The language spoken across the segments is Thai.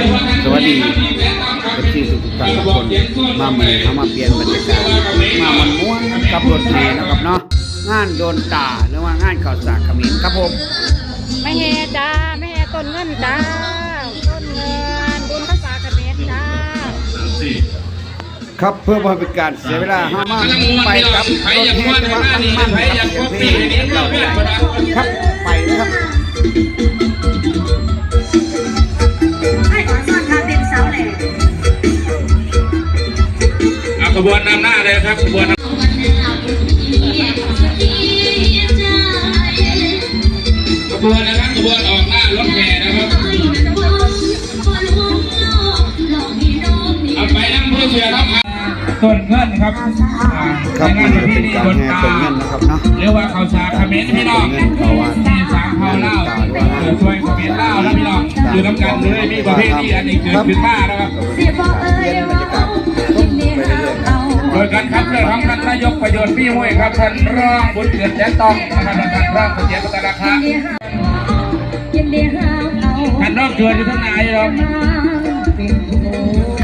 ครับสวัสดีเอฟซีทุกท่านทุกคนมาใหม่มามาเปลี่ยนบรรยากาศมามันม้วนกับรถเมล์นะครับเนาะงานโดนตาหรือว่างานข่าวสารขมิ้นครับผมไม่แห่จ้าไม่แห่ต้นเงินจ้าต้นเงินบุญภาษาเขมรจ้าครับเพื่อบ่ให้เป็นการเสียเวลาห้ามาไปครับรถเมล์มามันมันครับเสียงเพลงเราได้ครับไปนะครับ บวนนำหน้าเลยครับขบวนนำขบวนนะครับขบวนออกหน้ารถแห่นะครับเอาไปนั่งเพื่อเสือครับต้นเงินครับอ่าครับในนี่งานก็พิเป็นธีการบนแห่ตาเป็นเงินนะครับเนาะเรียกว่าเขาชาคาเมนพี่น้องเงินเขาว่าที่สามเขาเล่าเออช่วยคาเมนเล่าแล้วพี่น้องอยู่น้ำกันเลยมีประเภทที่อันนี้เกิดขึ้นมานะครับเสียบอกเอ้ยว่ากินเดียวเอา โดยการคัดเลือกของท่านนายกประโยชน์พี่ห้วยครับท่านรองบุญเกิดแสนตองนะครับและท่านรองเสถียรพัฒนาคากินเดียวเอาท่านรองเกิดอยู่ทั้งนายหรอก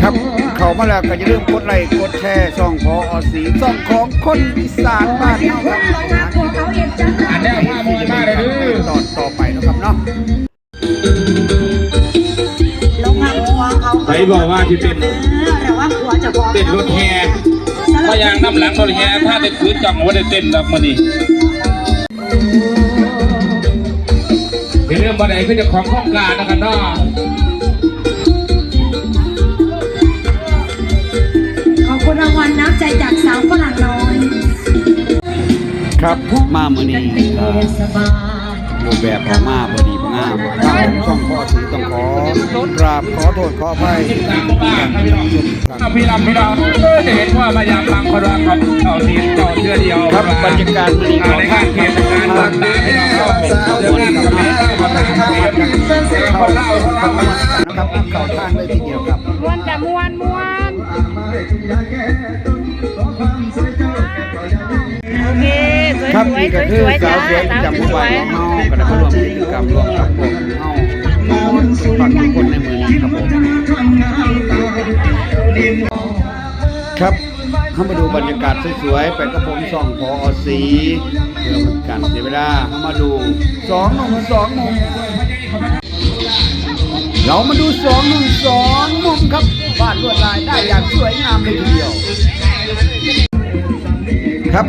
ครับ เข้ามาแล้วก็อย่าลืมกดไลค์กดแชร์ช่องพออสีช่องของคนอีสานบ้านเราครับลงมาพวกเขาเองจ้าอันนี้ผ้ามวยมาเลยดื้อตอนต่อไปนะครับเนาะลงมาพวกเขาใครบอกว่าที่เป็นเออแต่ว่าผัวจะบอกเต้นรถแห่พ ยางน้ำหลังรถแห่ถ้าได้คืนจังว่าได้เต้นแบบมันนี่เรื่องบันไดขึ้นจากของโครงการนะครับเนาะขอบคุณรางวัลน้ำใจจากสาวฝรั่งน้อย ครับมามือนี้เอ่อสบ รูปแบบออกมาบ่ดีบ่งามทางช่องพออสีต้องขอกราบขอโทษขออภัยสิบสามบ้านครับพี่น้องเอาพี่ลำพี่น้องเออจะเห็นว่าพยายามลังคนละครับเอาทีมเจาะเชื่อเดียวครับบรรยากาศมื้อนี้ขอในทาการงเขครับตงานทาต่างงๆพี่น้องครับสาวเดี๋ยวนงานกับกับมาแม่เข้ามาทางเขตเข้าทางนะครับเข้าทางเลยทีเดียวครับม้วนจะม้วนม้วนโอเคำนี่ก็คือสาวสวยประสาวจำหสมู่วบ้านของเฮาก็ได้มาร่วมกิจกรรมร่วมกับพวกเฮาทุกท่นทุกคนในมือนี้ครับผมครับเข้ามาดูบรรยากาศสวยๆไปกับผมส่องพออสีเพื่อเป็นการเสียเวลาเข้ามาดูสองหนุ่มสองมุมเรามาดูสองหนุ่มสองมุมครับบ้านลวดลายได้อย่างสวยงามเลยทีเดียว ครับ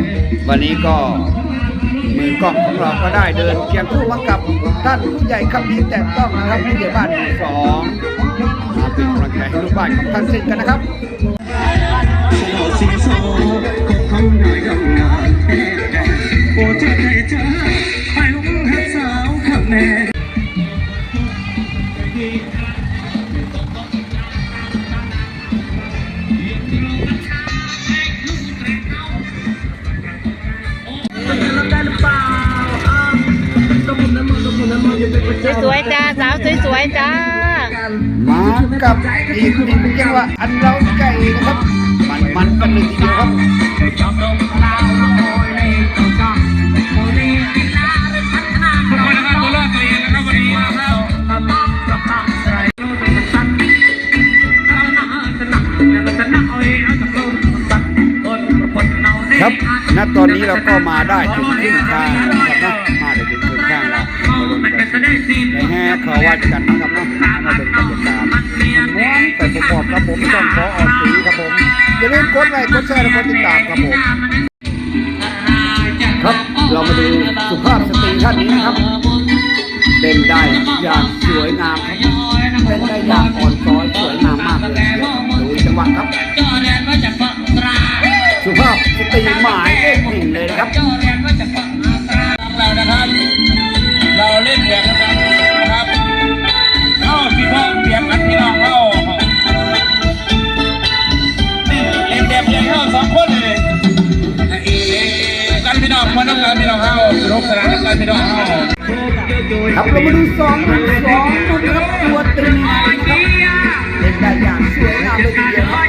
วันนี้ก็ มือกล้องของเราก็ได้เดินเคียงคู่มากับท่านผู้ใหญ่คำพีแต่ต้องนะครับผู้ใหญ่บ้านหมู่สองมาเป็นกำลังใจให้ลูกบ้านของท่านเช่นกันนะครับส จ้า มากับอีกหนึ่งจังหวะอันเราใจนะครับ มันมันๆกันเลยทีเดียวครับทุกคนนะครับตัวเลือกตัวเองนะครับวันนี้นะครับครับ ณ ตอนนี้เราก็มาได้ถึงครึ่งทางแล้วนะครับนะมาได้ถึงครึ่งทางแล้ว มาลุ้นแห่เขาวัดกันนะครับนะมาเป็นบรรยากาศม้วนไปประกอบครับผมต้องขอออกสีครับผมอย่าลืมกดไลค์กดแชร์และกดติดตามครับผมครับเรามาดูสุภาพสตรีท่านนี้นะครับเต้นได้อย่างสวยงามครับเต้นได้อย่างอ่อนช้อยสวยงามมากเลยดูจังหวะครับ นุกสนานกันพี่น้องครับเรามาดูสองหนุ่มสองหนุ่มนะครับตัวตรีนะครับเล่นได้อย่างสวยงามเลยทีเดียวครับ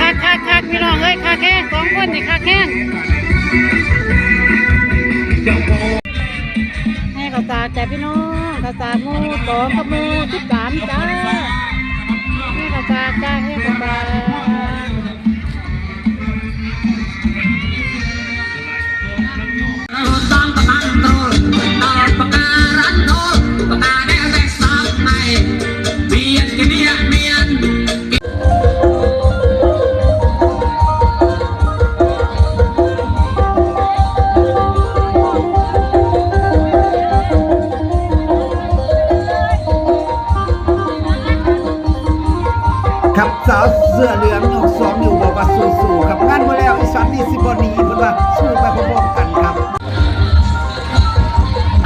คักคักคักพี่น้องเอ้ยคักแข้งสองคนนี่คักแข้งให้ข้าวสาแจกพี่น้องข้าวสามูสองกับมูสิบสามจ้า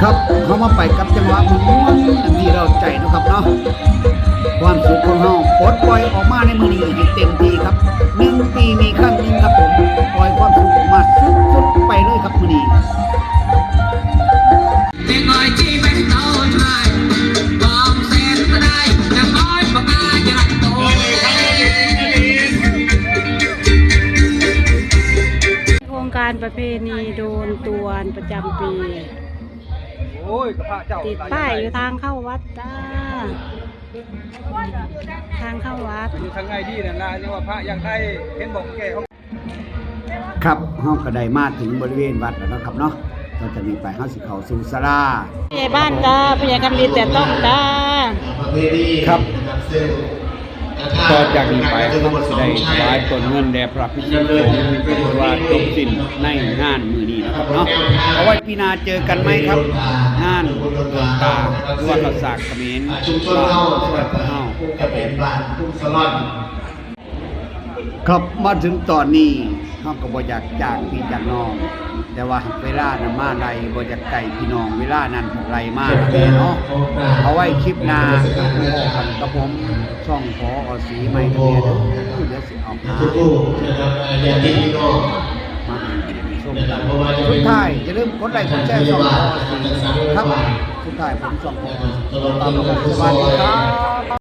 ครับเขามาไปกับจังหวะมันม่วนอันนี้เราใจนะครับเนาะความสุขของเฮาปลดปล่อยออกมาในมือนี้ให้เต็มที่ครับหนึ่งปีมีครั้งหนึงครับผมปล่อยความสุขออกมาสุดๆไปเลยครับมือนี้โครงการประเพณีโดนตวนประจำปี อ้ยกับพระเจ้าติดป้ายอยู่ทางเข้าวัดจ้า ทางเข้าวัดอยู่ทางไงดีนั่นล่ะเนี่ยว่าพระอยากได้เห็นบอกแก่เขาครับเฮาก็ได้มาถึงบริเวณวัดแล้วเนาะครับเนาะเราจะมีไปเฮาสิเข้าสู่ศาลาผู้ใหญ่บ้านจ้าผู้ใหญ่กำลีแต่ต้องจ้าครับ ต่อจากนี้ไปเราก็สิได้ถวายตนเงินแด่พระภิกษุสงฆ์เพื่อว่าจบสิ้นในงานมือนี้นะครับเนาะเอาไว้ปีหน้าเจอกันไหมครับ งานดวงตาหรือว่าภาษาเขมรชุมชนบ้านเฮาเพื่อนของเฮาจะเป็นบ้านทุ่งสลอนครับมาถึงตอนนี้เฮาก็บ่อยากจากพี่จากน้อง แต่ว่าเวลานั้นมาไล่บ่อยากไก่พี่น้องเวลานั้นไล่มาแม่เนาะเอาไว้คลิปหน้าก็จะบอกกันกับผมช่องขออสีใหม่ทะเบียนเด้อเดี๋ยวสิเอาหาทุกผู้นะครับญาติพี่น้องมาให้ชมกันสุดท้ายอย่าลืมกดไลค์กดแชร์ช่องขออสีครับสุดท้ายผมช่องขออสีตามกันสวัสดีครับ